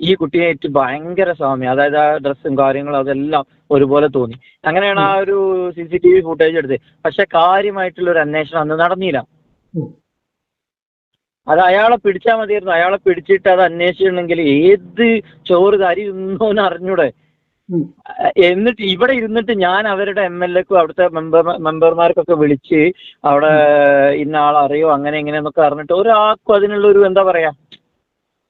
ഈ കുട്ടിയായിട്ട് ഭയങ്കര സ്വാമി അതായത് ആ ഡ്രസ്സും കാര്യങ്ങളും അതെല്ലാം ഒരുപോലെ തോന്നി. അങ്ങനെയാണ് ആ ഒരു C C T V footage എടുത്തത്. പക്ഷെ കാര്യമായിട്ടുള്ള ഒരു അന്വേഷണം അന്ന് നടന്നില്ല. അത് അയാളെ പിടിച്ചാൽ മതിയായിരുന്നു. അയാളെ പിടിച്ചിട്ട് അത് അന്വേഷിച്ചിട്ടുണ്ടെങ്കിൽ ഏത് ചോറ് കാര്യം ഇന്നോന്ന് അറിഞ്ഞൂടെ? എന്നിട്ട് ഇവിടെ ഇരുന്നിട്ട് ഞാൻ അവരുടെ എം എൽ എക്കും അവിടുത്തെ മെമ്പർ മെമ്പർമാർക്കൊക്കെ വിളിച്ച് അവിടെ ഇന്ന ആളറിയോ അങ്ങനെ ഇങ്ങനെയെന്നൊക്കെ അറിഞ്ഞിട്ട് ഒരാൾക്കും അതിനുള്ള ഒരു എന്താ പറയാ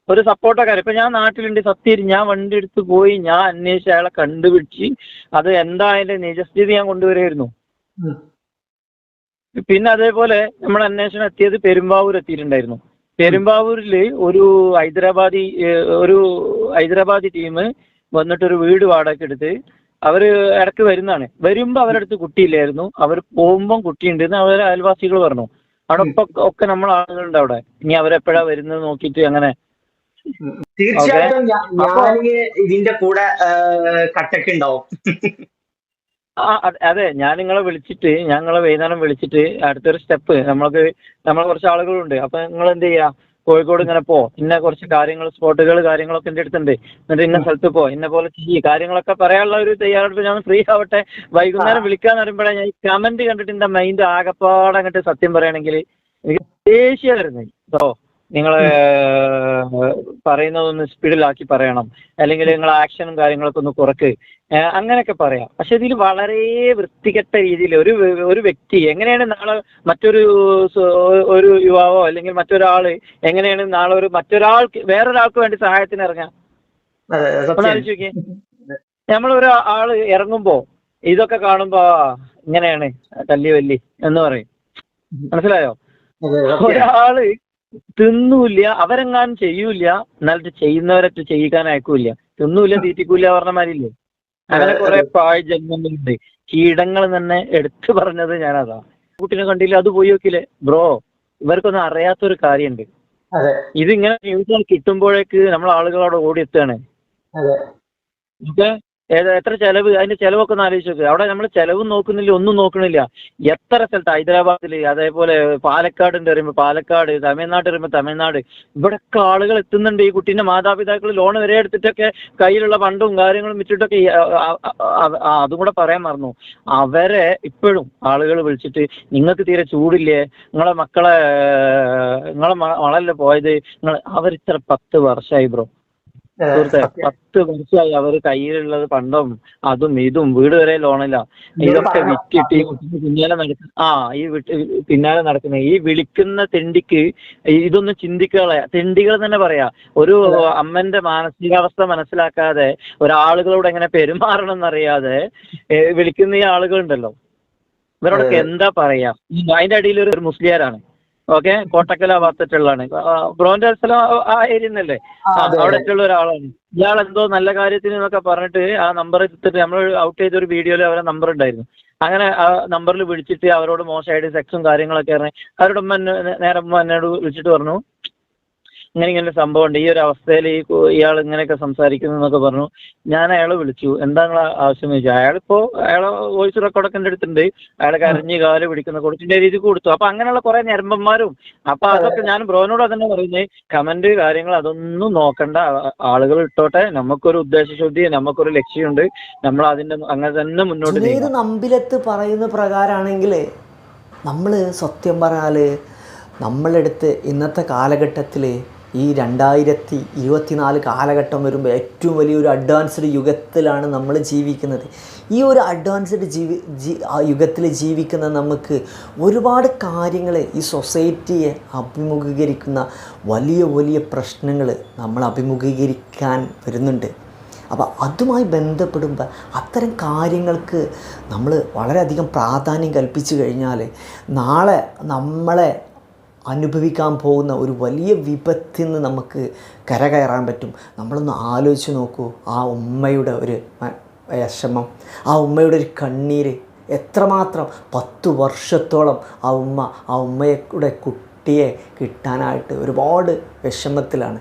ഒരു സപ്പോർട്ടൊക്കെ ഇപ്പൊ ഞാൻ നാട്ടിലുണ്ട് സത്യം ഞാൻ വണ്ടി എടുത്ത് പോയി ഞാൻ അന്വേഷിച്ച് അയാളെ കണ്ടുപിടിച്ച് അത് എന്താ അതിന്റെ നിജസ്ഥിതി ഞാൻ കൊണ്ടുവരുമായിരുന്നു. ഉം. പിന്നെ അതേപോലെ നമ്മൾ അന്വേഷണം എത്തിയത് പെരുമ്പാവൂർ എത്തിയിട്ടുണ്ടായിരുന്നു. പെരുമ്പാവൂരിൽ ഒരു ഹൈദരാബാദി ഒരു ഹൈദരാബാദി ടീം വന്നിട്ടൊരു വീട് വാടക എടുത്ത് അവർ ഇടയ്ക്ക് വരുന്നതാണ്. വരുമ്പോ അവരുടെ അടുത്ത് കുട്ടിയില്ലായിരുന്നു. അവർ പോകുമ്പം കുട്ടിയുണ്ടെന്ന് അവരെ അയൽവാസികൾ പറഞ്ഞു. അവിടെ ഇപ്പൊ ഒക്കെ നമ്മൾ ആളുകളുണ്ട് അവിടെ. ഇനി അവരെപ്പോഴാ വരുന്നത് നോക്കിയിട്ട് അങ്ങനെ. തീർച്ചയായിട്ടും ഇതിന്റെ കൂടെ കട്ടക്ക് ഉണ്ടാവും. ആ അതെ- അതെ ഞാൻ നിങ്ങളെ വിളിച്ചിട്ട് ഞാൻ നിങ്ങളെ വൈകുന്നേരം വിളിച്ചിട്ട് അടുത്തൊരു സ്റ്റെപ്പ് നമ്മൾക്ക് നമ്മൾ കുറച്ച് ആളുകളുണ്ട്. അപ്പൊ നിങ്ങൾ എന്ത് ചെയ്യാ? കോഴിക്കോട് ഇങ്ങനെ പോ. ഇന്ന കുറച്ച് കാര്യങ്ങൾ സ്പോട്ടുകൾ കാര്യങ്ങളൊക്കെ എന്റെ അടുത്തുണ്ട്. എന്നിട്ട് ഇന്ന സ്ഥലത്ത് പോ. ഇന്ന പോലെ ചെയ്യ്. കാര്യങ്ങളൊക്കെ പറയാനുള്ള ഒരു തയ്യാറെടുപ്പ് ഞാൻ ഫ്രീ ആവട്ടെ. വൈകുന്നേരം വിളിക്കാന്ന് പറയുമ്പോഴേ ഞാൻ ഈ കമന്റ് കണ്ടിട്ട് എന്റെ മൈൻഡ് ആകപ്പാടെ അങ്ങോട്ട് സത്യം പറയുകയാണെങ്കിൽ എനിക്ക് ദേഷ്യം വരുന്നത് കേട്ടോ നിങ്ങൾ പറയുന്നതൊന്ന് സ്പീഡിലാക്കി പറയണം. അല്ലെങ്കിൽ നിങ്ങൾ ആക്ഷനും കാര്യങ്ങളൊക്കെ ഒന്ന് കുറക്ക്. അങ്ങനെയൊക്കെ പറയാം. പക്ഷെ ഇതിൽ വളരെ വൃത്തികെട്ട രീതിയിൽ ഒരു ഒരു വ്യക്തി എങ്ങനെയാണ് നാളെ മറ്റൊരു ഒരു യുവാവോ അല്ലെങ്കിൽ മറ്റൊരാൾ എങ്ങനെയാണ് നാളെ ഒരു മറ്റൊരാൾക്ക് വേറൊരാൾക്ക് വേണ്ടി സഹായത്തിന് ഇറങ്ങാം? നമ്മൾ ഒരു ആൾ ഇറങ്ങുമ്പോ ഇതൊക്കെ കാണുമ്പോ ഇങ്ങനെയാണ് തല്ലി വല്ലി എന്ന് പറയും. മനസ്സിലായോ? ഒരാൾ തിന്നൂല്ല അവരെങ്ങാനും ചെയ്യൂല എന്നാലിട്ട് ചെയ്യുന്നവരൊക്കെ ചെയ്യിക്കാൻ അയക്കൂല തിന്നൂല തീറ്റിക്കൂല പറഞ്ഞ മാതിരില്ലേ അങ്ങനെ കുറെ പാഴ് ജന്മങ്ങളുണ്ട്. കീടങ്ങൾ തന്നെ എടുത്തു പറഞ്ഞത് ഞാനതാ. കുട്ടിനെ കണ്ടില്ല? അത് പോയി നോക്കില്ലേ ബ്രോ ഇവർക്കൊന്നും അറിയാത്തൊരു കാര്യമുണ്ട്. ഇതിങ്ങനെ ന്യൂസുകൾ കിട്ടുമ്പോഴേക്ക് നമ്മൾ ആളുകളോട് ഓടിയെത്തുകയാണ് ഓക്കെ ഏത് എത്ര ചെലവ്? അതിന്റെ ചെലവൊക്കെ ഒന്ന് ആലോചിച്ച് നോക്ക്. അവിടെ നമ്മൾ ചെലവും നോക്കുന്നില്ല ഒന്നും നോക്കണില്ല എത്ര സ്ഥലത്ത്? ഹൈദരാബാദിൽ അതേപോലെ പാലക്കാട് ഉണ്ട് പറയുമ്പോൾ പാലക്കാട് തമിഴ്നാട് പറയുമ്പോൾ തമിഴ്നാട്. ഇവിടെയൊക്കെ ആളുകൾ എത്തുന്നുണ്ട്. ഈ കുട്ടീന്റെ മാതാപിതാക്കൾ ലോൺ വരെ എടുത്തിട്ടൊക്കെ കയ്യിലുള്ള പണ്ടും കാര്യങ്ങളും വിറ്റിട്ടൊക്കെ അതും കൂടെ പറയാൻ മറന്നു. അവരെ ഇപ്പോഴും ആളുകൾ വിളിച്ചിട്ട് നിങ്ങൾക്ക് തീരെ ചൂടില്ലേ? നിങ്ങളെ മക്കളെ നിങ്ങളെ മകളല്ലേ പോയത്? നിങ്ങൾ അവരിത്ര പത്ത് വർഷമായി ബ്രോ. പത്ത് വർഷമായി അവർ കയ്യിലുള്ളത് പണ്ടും അതും ഇതും വീട് വരെ ലോണില്ല ഇതൊക്കെ. വിറ്റിട്ട് ഈ കുട്ടിക്ക് പിന്നാലെ നടക്കുന്ന ആ ഈ വിട്ട് പിന്നാലെ നടക്കുന്ന ഈ വിളിക്കുന്ന തെണ്ടിക്ക് ഇതൊന്നും ചിന്തിക്കാളെ തെണ്ടികൾ തന്നെ പറയാ ഒരു അമ്മന്റെ മാനസികാവസ്ഥ മനസ്സിലാക്കാതെ ഒരാളുകളോട് എങ്ങനെ പെരുമാറണം എന്നറിയാതെ വിളിക്കുന്ന ഈ ആളുകളുണ്ടല്ലോ. ഇവരോടൊക്കെ എന്താ പറയാ? അതിന്റെ അടിയിൽ ഒരു മുസ്ലിയാരാണ്. ഓക്കെ? കോട്ടക്കല ഭാഗത്തുള്ളതാണ് ബ്രോന്റെ സ്ഥലം ആ- ഏരിയന്നല്ലേ ഏരിയ അവിടെ അതെ. ഉള്ള ഒരാളാണ്. ഇയാൾ എന്തോ നല്ല കാര്യത്തിന് എന്നൊക്കെ പറഞ്ഞിട്ട് ആ നമ്പർ എടുത്തിട്ട് നമ്മൾ ഔട്ട് ചെയ്ത ഒരു വീഡിയോയിൽ അവരെ നമ്പർ ഉണ്ടായിരുന്നു. അങ്ങനെ ആ നമ്പറിൽ വിളിച്ചിട്ട് അവരോട് മോശമായിട്ട് സെക്സും കാര്യങ്ങളൊക്കെ പറഞ്ഞ് അവരുടെ ഉമ്മ നേരെ ഉമ്മ എന്നോട് വിളിച്ചിട്ട് പറഞ്ഞു ഇങ്ങനെ ഇങ്ങനെ സംഭവം ഉണ്ട് ഈ ഒരു അവസ്ഥയിൽ ഈ ഇയാൾ ഇങ്ങനെയൊക്കെ സംസാരിക്കുന്നു എന്നൊക്കെ പറഞ്ഞു. ഞാൻ അയാളെ വിളിച്ചു. എന്താണ് ആവശ്യം ചോദിച്ചു അയാളിപ്പോ അയാളെ വോയിസ് റെക്കോർഡൊക്കെ എന്റെ അടുത്തുണ്ട്. അയാളെ കരഞ്ഞ് കാൽ പിടിക്കുന്ന കൊടുത്തിന്റെ രീതി കൊടുത്തു. അപ്പൊ അങ്ങനെയുള്ള കുറെ ഞരമ്പന്മാരും. അപ്പൊ അതൊക്കെ ഞാൻ ബ്രോനോട് അതന്നെ പറയുന്നത് കമന്റ് കാര്യങ്ങൾ അതൊന്നും നോക്കണ്ട. ആളുകൾ ഇട്ടോട്ടെ. നമുക്കൊരു ഉദ്ദേശശുദ്ധി നമുക്കൊരു ലക്ഷ്യമുണ്ട്. നമ്മൾ അതിന്റെ അങ്ങനെ തന്നെ മുന്നോട്ട് നമ്പിലത്ത് പറയുന്ന പ്രകാരമാണെങ്കിൽ നമ്മൾ സത്യം പറഞ്ഞാൽ നമ്മളെടുത്ത് ഇന്നത്തെ കാലഘട്ടത്തിൽ ഈ രണ്ടായിരത്തി ഇരുപത്തിനാല് കാലഘട്ടം വരുമ്പോൾ ഏറ്റവും വലിയൊരു അഡ്വാൻസ്ഡ് യുഗത്തിലാണ് നമ്മൾ ജീവിക്കുന്നത്. ഈ ഒരു അഡ്വാൻസ്ഡ് ജീവി യുഗത്തിൽ ജീവിക്കുന്ന നമുക്ക് ഒരുപാട് കാര്യങ്ങൾ ഈ സൊസൈറ്റിയെ അഭിമുഖീകരിക്കുന്ന വലിയ വലിയ പ്രശ്നങ്ങൾ നമ്മൾ അഭിമുഖീകരിക്കാൻ വരുന്നുണ്ട്. അപ്പോൾ അതുമായി ബന്ധപ്പെടുമ്പോൾ അത്തരം കാര്യങ്ങൾക്ക് നമ്മൾ വളരെയധികം പ്രാധാന്യം കൽപ്പിച്ചു കഴിഞ്ഞാൽ നാളെ നമ്മളെ അനുഭവിക്കാൻ പോകുന്ന ഒരു വലിയ വിപത്തിൽ നിന്ന് നമുക്ക് കരകയറാൻ പറ്റും. നമ്മളൊന്ന് ആലോചിച്ച് നോക്കൂ. ആ ഉമ്മയുടെ ഒരു വിഷമം ആ ഉമ്മയുടെ ഒരു കണ്ണീര് എത്രമാത്രം പത്ത് വർഷത്തോളം ആ ഉമ്മ ആ ഉമ്മയുടെ കുട്ടിയെ കിട്ടാനായിട്ട് ഒരുപാട് വിഷമത്തിലാണ്.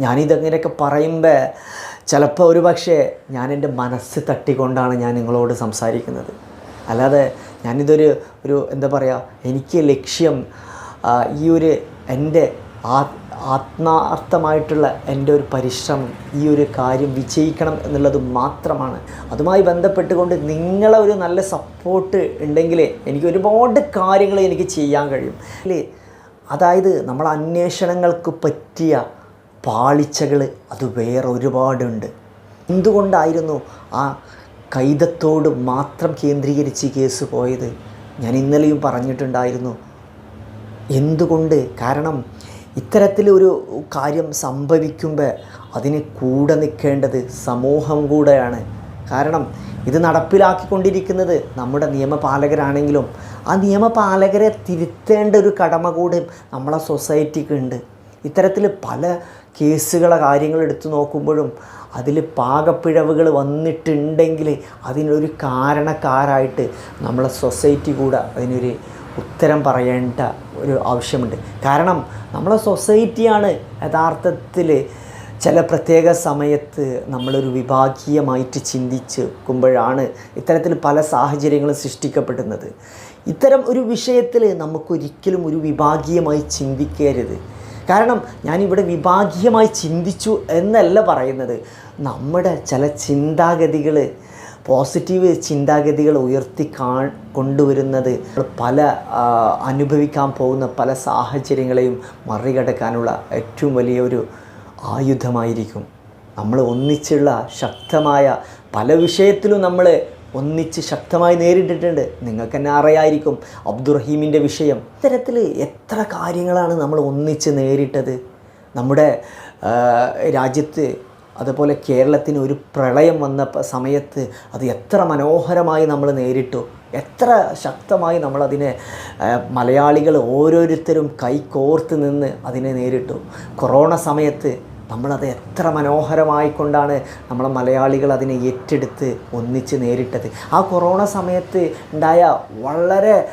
ഞാനിതങ്ങനെയൊക്കെ പറയുമ്പോൾ ചിലപ്പോൾ ഒരു പക്ഷേ ഞാൻ എന്റെ മനസ്സ് തട്ടിക്കൊണ്ടാണ് ഞാൻ നിങ്ങളോട് സംസാരിക്കുന്നത്. അല്ലാതെ ഞാനിതൊരു ഒരു എന്താ പറയുക എനിക്ക് ലക്ഷ്യം ഈ ഒരു എന്റെ ആത്മാർത്ഥമായിട്ടുള്ള എന്റെ ഒരു പരിശ്രമം ഈ ഒരു കാര്യം വിജയിക്കണം എന്നുള്ളത് മാത്രമാണ്. അതുമായി ബന്ധപ്പെട്ടുകൊണ്ട് നിങ്ങളെ ഒരു നല്ല സപ്പോർട്ട് ഉണ്ടെങ്കിൽ എനിക്ക് ഒരുപാട് കാര്യങ്ങൾ എനിക്ക് ചെയ്യാൻ കഴിയും. അല്ലേ അതായത് നമ്മൾ അന്വേഷണങ്ങൾക്ക് പറ്റിയ പാളിച്ചകൾ അത് വേറെ ഒരുപാടുണ്ട്. എന്തുകൊണ്ടായിരുന്നു ആ കൈതത്തോട് മാത്രം കേന്ദ്രീകരിച്ച് കേസ് പോയത്? ഞാൻ ഇന്നലെയും പറഞ്ഞിട്ടുണ്ടായിരുന്നു. എന്തുകൊണ്ട്? കാരണം ഇത്തരത്തിലൊരു കാര്യം സംഭവിക്കുമ്പോൾ അതിന് കൂടെ നിൽക്കേണ്ടത് സമൂഹം കൂടെയാണ്. കാരണം ഇത് നടപ്പിലാക്കിക്കൊണ്ടിരിക്കുന്നത് നമ്മുടെ നിയമപാലകരാണെങ്കിലും ആ നിയമപാലകരെ തിരുത്തേണ്ട ഒരു കടമ കൂടി നമ്മളെ സൊസൈറ്റിക്ക് ഉണ്ട്. ഇത്തരത്തിൽ പല കേസുകളെ കാര്യങ്ങൾ എടുത്തു നോക്കുമ്പോഴും അതിൽ പാകപ്പിഴവുകൾ വന്നിട്ടുണ്ടെങ്കിൽ അതിനൊരു കാരണക്കാരായിട്ട് നമ്മളെ സൊസൈറ്റി കൂടെ അതിനൊരു ഉത്തരം പറയേണ്ട ഒരു ആവശ്യമുണ്ട്. കാരണം നമ്മളെ സൊസൈറ്റിയാണ് യഥാർത്ഥത്തിൽ ചില പ്രത്യേക സമയത്ത് നമ്മളൊരു വിഭാഗീയമായിട്ട് ചിന്തിച്ചുമ്പോഴാണ് ഇത്തരത്തിൽ പല സാഹചര്യങ്ങളും സൃഷ്ടിക്കപ്പെടുന്നത്. ഇത്തരം ഒരു വിഷയത്തിൽ നമുക്കൊരിക്കലും ഒരു വിഭാഗീയമായി ചിന്തിക്കരുത്. കാരണം ഞാനിവിടെ വിഭാഗീയമായി ചിന്തിച്ചു എന്നല്ല പറയുന്നത്. നമ്മുടെ ചില ചിന്താഗതികൾ പോസിറ്റീവ് ചിന്താഗതികൾ ഉയർത്തി കാ കൊണ്ടുവരുന്നത് പല അനുഭവിക്കാൻ പോകുന്ന പല സാഹചര്യങ്ങളെയും മറികടക്കാനുള്ള ഏറ്റവും വലിയൊരു ആയുധമായിരിക്കും. നമ്മൾ ഒന്നിച്ചുള്ള ശക്തമായ പല വിഷയത്തിലും നമ്മൾ ഒന്നിച്ച് ശക്തമായി നേരിട്ടിട്ടുണ്ട്. നിങ്ങൾക്ക് തന്നെ അറിയായിരിക്കും അബ്ദുറഹീമിന്റെ വിഷയം. ഇത്തരത്തിൽ എത്ര കാര്യങ്ങളാണ് നമ്മൾ ഒന്നിച്ച് നേരിട്ടത്? നമ്മുടെ രാജ്യത്ത് അതുപോലെ കേരളത്തിന് ഒരു പ്രളയം വന്ന സമയത്ത് അത് എത്ര മനോഹരമായി നമ്മൾ നേരിട്ടു. എത്ര ശക്തമായി നമ്മളതിനെ മലയാളികൾ ഓരോരുത്തരും കൈകോർത്ത് നിന്ന് അതിനെ നേരിട്ടു. കൊറോണ സമയത്ത് നമ്മളത് എത്ര മനോഹരമായിക്കൊണ്ടാണ് നമ്മളെ മലയാളികൾ അതിനെ ഏറ്റെടുത്ത് ഒന്നിച്ച് നേരിട്ടത്. ആ കൊറോണ സമയത്ത് ഉണ്ടായ വളരെ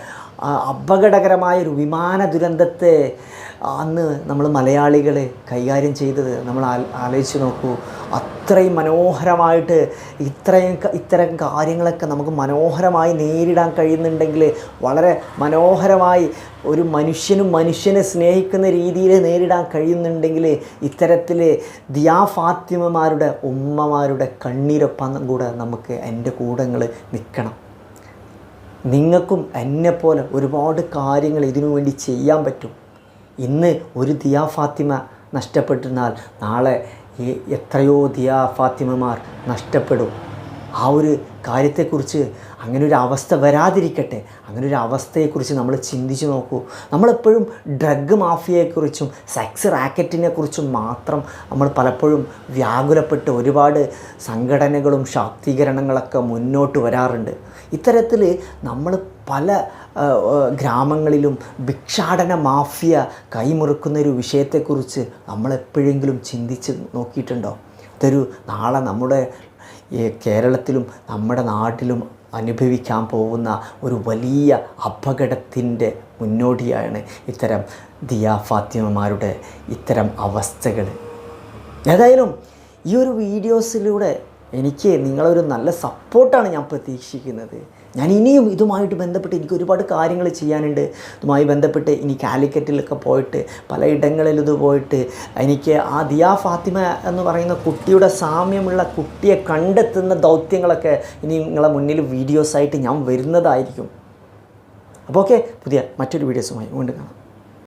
അപകടകരമായൊരു വിമാന ദുരന്തത്തെ അന്ന് നമ്മൾ മലയാളികളെ കൈകാര്യം ചെയ്തത് നമ്മൾ ആലോചിച്ച് നോക്കൂ. അത്രയും മനോഹരമായിട്ട് ഇത്രയും ഇത്തരം കാര്യങ്ങളൊക്കെ നമുക്ക് മനോഹരമായി നേരിടാൻ കഴിയുന്നുണ്ടെങ്കിൽ വളരെ മനോഹരമായി ഒരു മനുഷ്യനും മനുഷ്യനെ സ്നേഹിക്കുന്ന രീതിയിൽ നേരിടാൻ കഴിയുന്നുണ്ടെങ്കിൽ ഇത്തരത്തിൽ ദിയാ ഫാത്തിമമാരുടെ ഉമ്മമാരുടെ കണ്ണീരൊപ്പം കൂടെ നമുക്ക് എന്റെ കൂടങ്ങൾ നിൽക്കണം. നിങ്ങൾക്കും എന്നെപ്പോലെ ഒരുപാട് കാര്യങ്ങൾ ഇതിനു വേണ്ടി ചെയ്യാൻ പറ്റും. ഇന്ന് ഒരു ദിയാ ഫാത്തിമ നഷ്ടപ്പെട്ടിരുന്നാൽ നാളെ എത്രയോ ദിയാ ഫാത്തിമമാർ നഷ്ടപ്പെടും. ആ ഒരു കാര്യത്തെക്കുറിച്ച് അങ്ങനെ ഒരു അവസ്ഥ വരാതിരിക്കട്ടെ. അങ്ങനെ ഒരു അവസ്ഥയെക്കുറിച്ച് നമ്മൾ ചിന്തിച്ച് നോക്കൂ. നമ്മളെപ്പോഴും ഡ്രഗ് മാഫിയയെക്കുറിച്ചും സെക്സ് റാക്കറ്റിനെക്കുറിച്ചും മാത്രം നമ്മൾ പലപ്പോഴും വ്യാകുലപ്പെട്ട് ഒരുപാട് സംഘടനകളും ശാക്തീകരണങ്ങളൊക്കെ മുന്നോട്ട് വരാറുണ്ട്. ഇത്തരത്തിൽ നമ്മൾ പല ഗ്രാമങ്ങളിലും ഭിക്ഷാടന മാഫിയ കൈമുറുക്കുന്ന ഒരു വിഷയത്തെക്കുറിച്ച് നമ്മളെപ്പോഴെങ്കിലും ചിന്തിച്ച് നോക്കിയിട്ടുണ്ടോ? ഇതൊരു നാളെ നമ്മുടെ കേരളത്തിലും നമ്മുടെ നാട്ടിലും അനുഭവിക്കാൻ പോകുന്ന ഒരു വലിയ അപകടത്തിന്റെ മുന്നോടിയാണ് ഇത്തരം ദിയാ ഫാത്തിമമാരുടെ ഇത്തരം അവസ്ഥകൾ ഏതായാലും ഈ ഒരു വീഡിയോസിലൂടെ എനിക്ക് നിങ്ങളൊരു നല്ല സപ്പോർട്ടാണ് ഞാൻ പ്രതീക്ഷിക്കുന്നത്. ഞാൻ ഇനിയും ഇതുമായിട്ട് ബന്ധപ്പെട്ട് എനിക്ക് ഒരുപാട് കാര്യങ്ങൾ ചെയ്യാനുണ്ട്. ഇതുമായി ബന്ധപ്പെട്ട് ഇനി കാലിക്കറ്റിലൊക്കെ പോയിട്ട് പലയിടങ്ങളിൽ ഇത് പോയിട്ട് എനിക്ക് ആ ദിയാ ഫാത്തിമ എന്ന് പറയുന്ന കുട്ടിയുടെ സാമ്യമുള്ള കുട്ടിയെ കണ്ടെത്തുന്ന ദൗത്യങ്ങളൊക്കെ ഇനി നിങ്ങളെ മുന്നിൽ വീഡിയോസായിട്ട് ഞാൻ വരുന്നതായിരിക്കും. അപ്പോൾ ഓക്കെ പുതിയ മറ്റൊരു വീഡിയോസുമായി വീണ്ടും കാണാം.